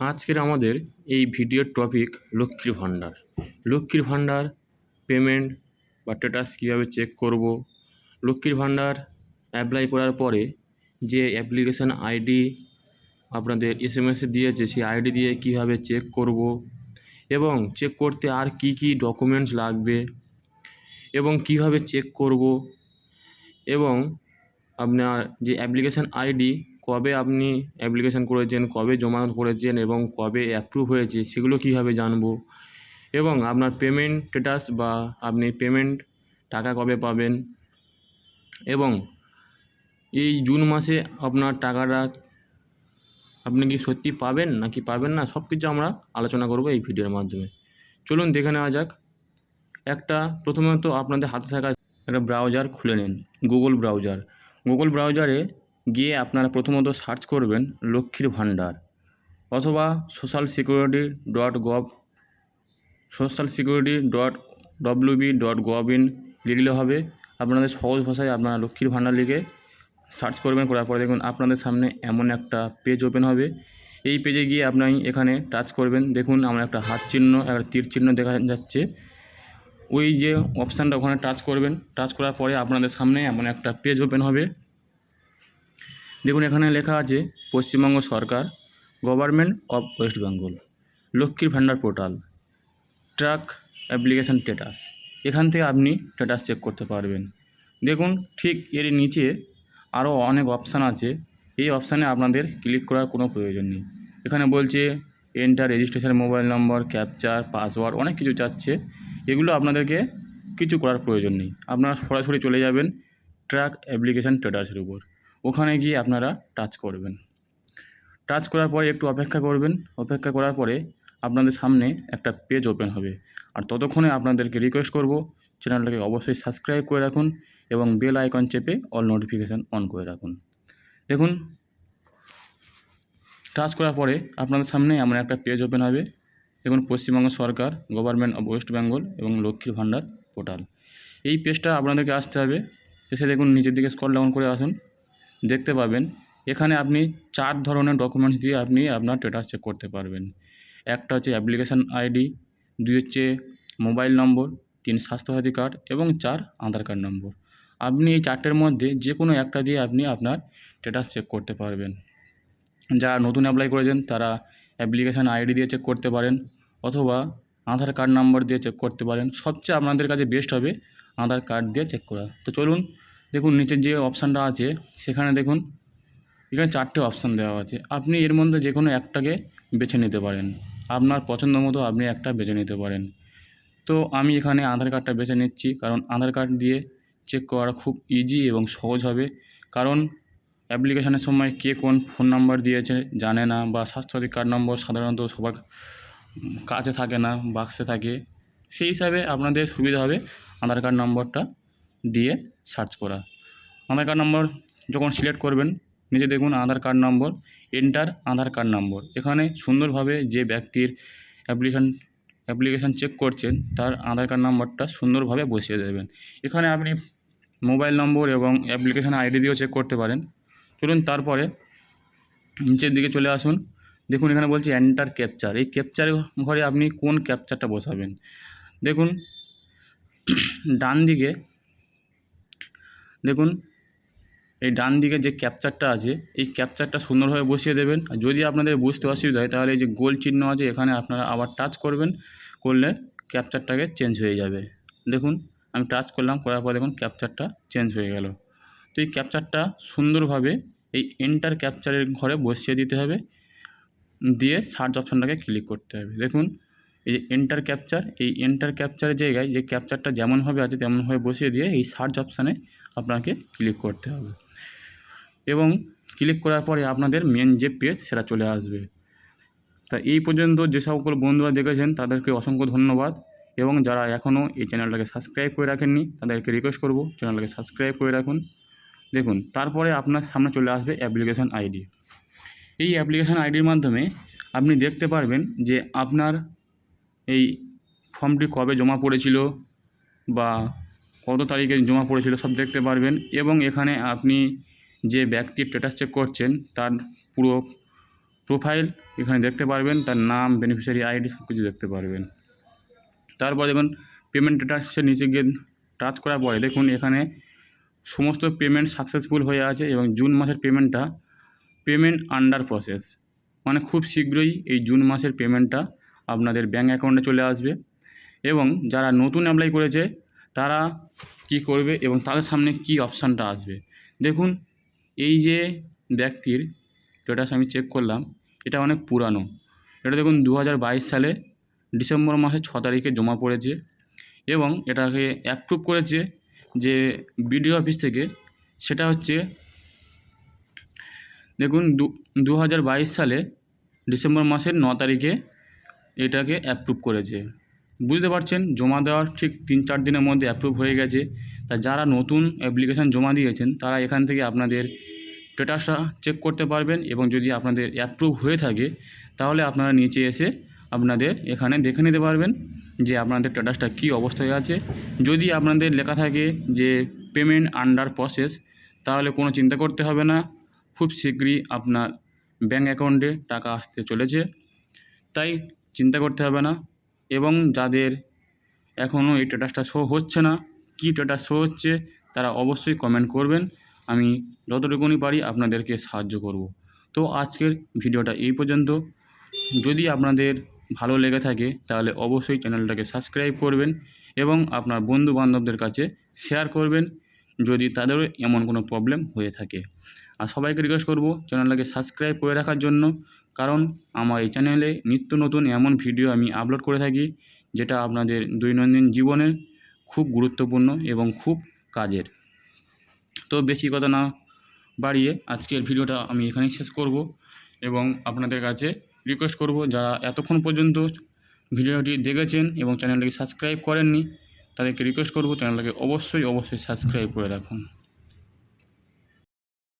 আজকের আমাদের এই ভিডিওর টপিক লক্ষ্মীর ভাণ্ডার। লক্ষ্মীর ভাণ্ডার পেমেন্ট বা স্ট্যাটাস কীভাবে চেক করব? লক্ষ্মীর ভাণ্ডার অ্যাপ্লাই করার পরে যে অ্যাপ্লিকেশান আইডি আপনাদের এস এম এসে দিয়েছে, সেই আইডি দিয়ে কীভাবে চেক করব? এবং চেক করতে আর কি কি ডকুমেন্টস লাগবে? এবং কীভাবে চেক করব? এবং আপনার যে অ্যাপ্লিকেশান আইডি কবে আপনি অ্যাপ্লিকেশান করেছেন, কবে জমা করেছেন এবং কবে অ্যাপ্রুভ হয়েছে, সেগুলো কীভাবে জানব? এবং আপনার পেমেন্ট স্ট্যাটাস বা আপনি পেমেন্ট টাকা কবে পাবেন? এবং এই জুন মাসে আপনার টাকাটা আপনি কি সত্যি পাবেন নাকি পাবেন না সব কিছু আমরা আলোচনা করব এই ভিডিওর মাধ্যমে। চলুন দেখে নেওয়া যাক। একটা, প্রথমত আপনাদের হাতে থাকা একটা ব্রাউজার খুলে নিন গুগল ব্রাউজার গুগল ব্রাউজারে গিয়ে আপনারা প্রথমত সার্চ করবেন লক্ষ্মীর ভাণ্ডার অথবা social security dot gov social security dot WB dot gov in লিখলে হবে। আপনাদের সহজ ভাষায় আপনারা লক্ষ্মীর ভাণ্ডার লিখে সার্চ করবেন, করার পরে দেখুন আপনাদের সামনে এমন একটা পেজ ওপেন হবে। এই পেজে গিয়ে আপনি এখানে টাচ করবেন, দেখুন আমার একটা হাত চিহ্ন, একটা তীর চিহ্ন দেখা যাচ্ছে। ওই যে অপশানটা ওখানে টাচ করবেন টাচ করার পরে আপনাদের সামনে এমন একটা পেজ ওপেন হবে। দেখুন, এখানে লেখা আছে, পশ্চিমবঙ্গ সরকার, গভর্নমেন্ট অফ ওয়েস্ট বেঙ্গল, লক্ষ্মীর ভাণ্ডার পোর্টাল, ট্রাক অ্যাপ্লিকেশান স্ট্যাটাস। এখান থেকে আপনি স্ট্যাটাস চেক করতে পারবেন। দেখুন, ঠিক এর নিচে আরও অনেক অপশান আছে। এই অপশানে আপনাদের ক্লিক করার কোনো প্রয়োজন নেই। এখানে বলছে, enter registration mobile number, captcha, password, অনেক কিছু চাচ্ছে। এগুলো আপনাদেরকে কিছু করার প্রয়োজন নেই। আপনারা সরাসরি চলে যাবেন ট্র্যাক অ্যাপ্লিকেশান স্ট্যাটাসের উপর। ওখানে গিয়ে আপনারা টাচ করবেন। টাচ করার পরে একটু অপেক্ষা করবেন। অপেক্ষা করার পরে আপনাদের সামনে একটা পেজ ওপেন হবে। আর ততক্ষণে আপনাদেরকে রিকোয়েস্ট করব চ্যানেলটাকে অবশ্যই সাবস্ক্রাইব করে রাখুন এবং বেল আইকন চেপে অল নোটিফিকেশান অন করে রাখুন। দেখুন টাচ করার পরে আপনাদের সামনে এমন একটা পেজ ওপেন হবে। দেখুন, পশ্চিমবঙ্গ সরকার গভর্নমেন্ট অফ ওয়েস্ট বেঙ্গল এবং লক্ষ্মীর ভাণ্ডার পোর্টাল এই পেজটা আপনাদেরকে আসতে হবে। এসে দেখুন, নিচের দিকে স্ক্রল ডাউন করে আসুন। দেখতে পাবেন। এখানে আপনি চার ধরনের ডকুমেন্টস দিয়ে আপনি আপনার স্ট্যাটাস চেক করতে পারবেন। একটা হচ্ছে অ্যাপ্লিকেশান আইডি দুই হচ্ছে মোবাইল নম্বর তিন স্বাস্থ্যসাথী কার্ড এবং চার আধার কার্ড নম্বর আপনি এই চারটের মধ্যে যে কোনো একটা দিয়ে আপনি আপনার স্ট্যাটাস চেক করতে পারবেন। যারা নতুন অ্যাপ্লাই করেছেন, তারা অ্যাপ্লিকেশান আইডি দিয়ে চেক করতে পারেন অথবা আধার কার্ড নাম্বার দিয়ে চেক করতে পারেন। সবচেয়ে আপনাদের কাছে বেস্ট হবে আধার কার্ড দিয়ে চেক করা। তো চলুন দেখুন, নিচের যে অপশানটা আছে, সেখানে দেখুন, এখানে চারটে অপশান দেওয়া আছে। আপনি এর মধ্যে যে কোনো একটাকে বেছে নিতে পারেন। আপনার পছন্দ মতো আপনি একটা বেছে নিতে পারেন। তো আমি এখানে আধার কার্ডটা বেছে নিচ্ছি, কারণ আধার কার্ড দিয়ে চেক করা খুব ইজি এবং সহজ হবে। কারণ অ্যাপ্লিকেশানের সময় কে কোন ফোন নাম্বার দিয়েছে জানে না, বা স্বাস্থ্যসাথী কার্ড নম্বর সাধারণত সবার কাছে থাকে না বাক্সে থাকে। সেই হিসাবে আপনাদের সুবিধা হবে আধার কার্ড নম্বরটা দিয়ে সার্চ করা। আধার কার্ড নম্বর যখন সিলেক্ট করবেন, নিচে দেখুন Aadhaar card number enter Aadhaar card number এখানে সুন্দরভাবে যে ব্যক্তির অ্যাপ্লিকেশান অ্যাপ্লিকেশান চেক করছেন, তার আধার কার্ড নম্বরটা সুন্দরভাবে বসিয়ে দেবেন। এখানে আপনি মোবাইল নম্বর এবং অ্যাপ্লিকেশান আইডি দিয়েও চেক করতে পারেন। চলুন তারপরে নিচের দিকে চলে আসুন। দেখুন এখানে বলছে এন্টার ক্যাপচার এই ক্যাপচার ঘরে আপনি কোন ক্যাপচারটা বসাবেন? দেখুন ডান দিকে দেখুন, এই ডান দিকে যে ক্যাপচারটা আছে, এই ক্যাপচারটা সুন্দরভাবে বসিয়ে দেবেন। আর যদি আপনাদের বুঝতে অসুবিধা হয়, তাহলে এই যে গোল চিহ্ন আছে, এখানে আপনারা আবার টাচ করবেন, করলে ক্যাপচারটাকে চেঞ্জ হয়ে যাবে। দেখুন, আমি টাচ করলাম, করার পর দেখুন ক্যাপচারটা চেঞ্জ হয়ে গেল। তো এই ক্যাপচারটা সুন্দরভাবে এই এন্টার ক্যাপচারের ঘরে বসিয়ে দিতে হবে। দিয়ে সার্চ অপশানটাকে ক্লিক করতে হবে। দেখুন, এই যে এন্টার ক্যাপচার, এই এন্টার ক্যাপচারের জায়গায় যে ক্যাপচারটা যেমনভাবে আছে, তেমনভাবে বসিয়ে দিয়ে এই সার্চ অপশানে আপনাকে ক্লিক করতে হবে। এবং ক্লিক করার পরে আপনাদের মেন যে পেজ সেটা চলে আসবে। তা এই পর্যন্ত যে সকল বন্ধুরা দেখেছেন, তাদেরকে অসংখ্য ধন্যবাদ। এবং যারা এখনও এই চ্যানেলটাকে সাবস্ক্রাইব করে রাখেননি, তাদেরকে রিকোয়েস্ট করব চ্যানেলটাকে সাবস্ক্রাইব করে রাখুন। দেখুন, তারপরে আপনার সামনে চলে আসবে অ্যাপ্লিকেশান আইডি এই অ্যাপ্লিকেশান আইডির মাধ্যমে আপনি দেখতে পারবেন যে আপনার এই ফর্মটি কবে জমা পড়েছিল বা কত তারিখে জমা পড়েছিল সব দেখতে পারবেন এবং এখানে আপনি যে ব্যক্তির স্ট্যাটাস চেক করছেন, তার পুরো প্রোফাইল এখানে দেখতে পারবেন, তার নাম বেনিফিশিয়ারি আইডি সব কিছু দেখতে পারবেন। তারপর দেখুন পেমেন্ট স্ট্যাটাসের নিচে গিয়ে টাচ করার পরে দেখুন, এখানে সমস্ত পেমেন্ট সাকসেসফুল হয়ে আছে এবং জুন মাসের পেমেন্টটা পেমেন্ট আন্ডার প্রসেস মানে খুব শীঘ্রই এই জুন মাসের পেমেন্টটা আপনাদের ব্যাঙ্ক অ্যাকাউন্টে চলে আসবে। এবং যারা নতুন অ্যাপ্লাই করেছে তারা কি করবে এবং তাদের সামনে কি অপশানটা আসবে? দেখুন, এই যে ব্যক্তির স্ট্যাটাস আমি চেক করলাম, এটা অনেক পুরানো। এটা দেখুন দু হাজার বাইশ সালে ডিসেম্বর মাসের ছ তারিখে জমা পড়েছে এবং এটাকে অ্যাপ্রুভ করেছে যে বিডিও অফিস থেকে, সেটা হচ্ছে, দেখুন, দু সালে ডিসেম্বর মাসের ন তারিখে এটাকে অ্যাপ্রুভ করেছে। বুঝতে পারছেন, জমা দেওয়ার ঠিক তিন চার দিনের মধ্যে অ্যাপ্রুভ হয়ে গেছে। তা যারা নতুন অ্যাপ্লিকেশান জমা দিয়েছেন, তারা এখান থেকে আপনাদের স্ট্যাটাসটা চেক করতে পারবেন এবং যদি আপনাদের অ্যাপ্রুভ হয়ে থাকে, তাহলে আপনারা নিচে এসে আপনাদের এখানে দেখে নিতে পারবেন যে আপনাদের স্ট্যাটাসটা কী অবস্থায় আছে। যদি আপনাদের লেখা থাকে যে পেমেন্ট আন্ডার প্রসেস তাহলে কোনো চিন্তা করতে হবে না। খুব শীঘ্রই আপনার ব্যাঙ্ক অ্যাকাউন্টে টাকা আসতে চলেছে। তাই চিন্তা করতে হবে না। এবং যাদের এখনও এই স্ট্যাটাসটা শো হচ্ছে না, কী স্ট্যাটাস শো হচ্ছে তারা অবশ্যই কমেন্ট করবেন। আমি যতটুকুনি পারি আপনাদেরকে সাহায্য করব। তো আজকের ভিডিওটা এই পর্যন্ত। যদি আপনাদের ভালো লেগে থাকে তাহলে অবশ্যই চ্যানেলটাকে সাবস্ক্রাইব করবেন এবং আপনার বন্ধু বান্ধবদের কাছে শেয়ার করবেন যদি তাদেরও এমন কোনো প্রবলেম হয়ে থাকে। আর সবাইকে রিকোয়েস্ট করব চ্যানেলটাকে সাবস্ক্রাইব করে রাখার জন্য। কারণ আমার এই চ্যানেলে নিত্য নতুন এমন ভিডিও আমি আপলোড করে থাকি, যেটা আপনাদের দৈনন্দিন জীবনে খুব গুরুত্বপূর্ণ এবং খুব কাজের। তো বেশি কথা না বাড়িয়ে আজকের ভিডিওটা আমি এখানেই শেষ করব এবং আপনাদের কাছে রিকোয়েস্ট করব যারা এতক্ষণ পর্যন্ত ভিডিওটি দেখেছেন এবং চ্যানেলটিকে সাবস্ক্রাইব করেননি, তাদেরকে রিকোয়েস্ট করব চ্যানেলটাকে অবশ্যই অবশ্যই সাবস্ক্রাইব করে রাখুন।